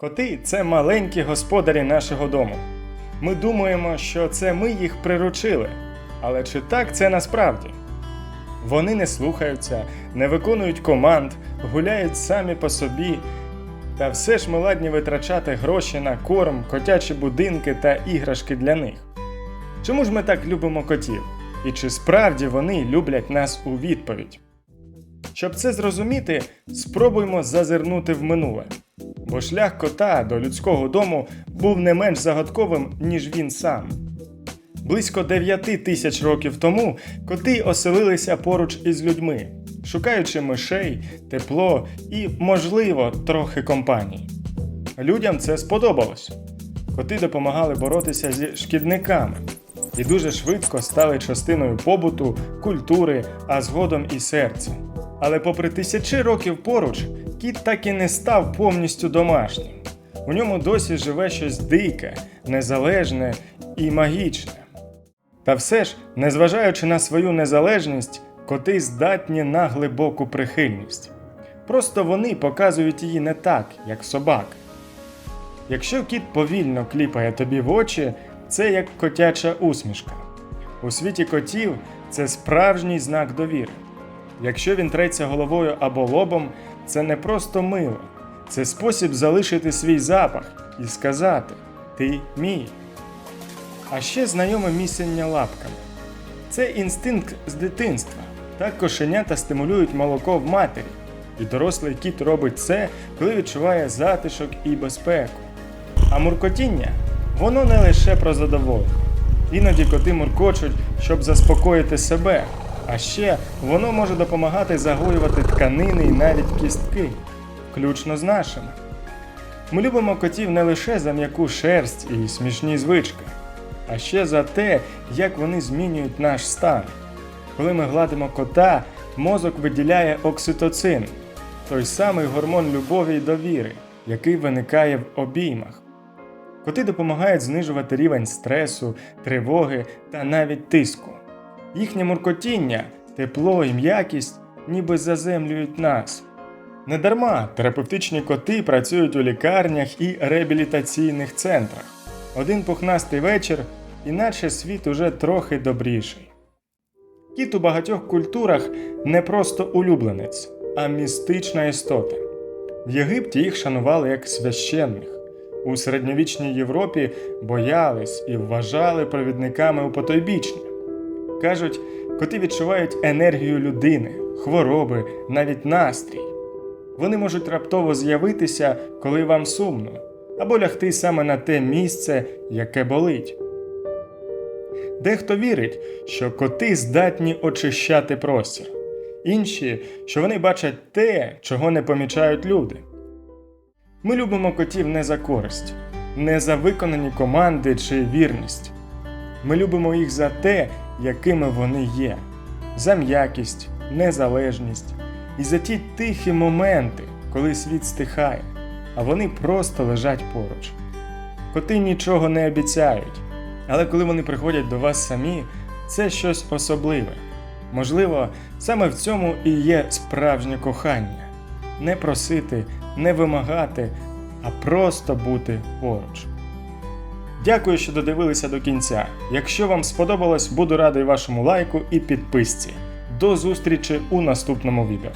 Коти це маленькі господарі нашого дому. Ми думаємо, що це ми їх приручили. Але чи так це насправді? Вони не слухаються, не виконують команд, гуляють самі по собі. Та все ж ми ладні витрачати гроші на корм, котячі будинки та іграшки для них. Чому ж ми так любимо котів? І чи справді вони люблять нас у відповідь? Щоб це зрозуміти, спробуймо зазирнути в минуле. Бо шлях кота до людського дому був не менш загадковим, ніж він сам. Близько 9 тисяч років тому коти оселилися поруч із людьми, шукаючи мишей, тепло і, можливо, трохи компанії. Людям це сподобалось. Коти допомагали боротися зі шкідниками і дуже швидко стали частиною побуту, культури, а згодом і серця. Але попри тисячі років поруч, кіт так і не став повністю домашнім. У ньому досі живе щось дике, незалежне і магічне. Та все ж, незважаючи на свою незалежність, коти здатні на глибоку прихильність. Просто вони показують її не так, як собаки. Якщо кіт повільно кліпає тобі в очі, це як котяча усмішка. У світі котів це справжній знак довіри. Якщо він треться головою або лобом, це не просто мило, це спосіб залишити свій запах і сказати Ти мій. А ще знайоме місення лапками. Це інстинкт з дитинства. Так кошенята стимулюють молоко в матері, і дорослий кіт робить це, коли відчуває затишок і безпеку. А муркотіння воно не лише про задоволення. Іноді коти муркочуть, щоб заспокоїти себе, а ще воно може допомагати загоювати тканини і навіть кістки, включно з нашими. Ми любимо котів не лише за м'яку шерсть і смішні звички, а ще за те, як вони змінюють наш стан. Коли ми гладимо кота, мозок виділяє окситоцин, той самий гормон любові й довіри, який виникає в обіймах. Коти допомагають знижувати рівень стресу, тривоги та навіть тиску. Їхнє муркотіння, тепло і м'якість ніби заземлюють нас. Недарма терапевтичні коти працюють у лікарнях і реабілітаційних центрах. Один пухнастий вечір, іначе світ уже трохи добріший. Кіт у багатьох культурах не просто улюбленець, а містична істота. В Єгипті їх шанували як священних. У середньовічній Європі боялись і вважали провідниками у потойбічні. Кажуть, коти відчувають енергію людини, хвороби, навіть настрій. Вони можуть раптово з'явитися, коли вам сумно, або лягти саме на те місце, яке болить. Дехто вірить, що коти здатні очищати простір, інші, що вони бачать те, чого не помічають люди. Ми любимо котів не за користь, не за виконані команди чи вірність. Ми любимо їх за те, якими вони є, за м'якість, незалежність і за ті тихі моменти, коли світ стихає, а вони просто лежать поруч. Коти нічого не обіцяють, але коли вони приходять до вас самі, це щось особливе. Можливо, саме в цьому і є справжнє кохання не просити, не вимагати, а просто бути поруч. Дякую, що додивилися до кінця. Якщо вам сподобалось, буду радий вашому лайку і підписці. До зустрічі у наступному відео.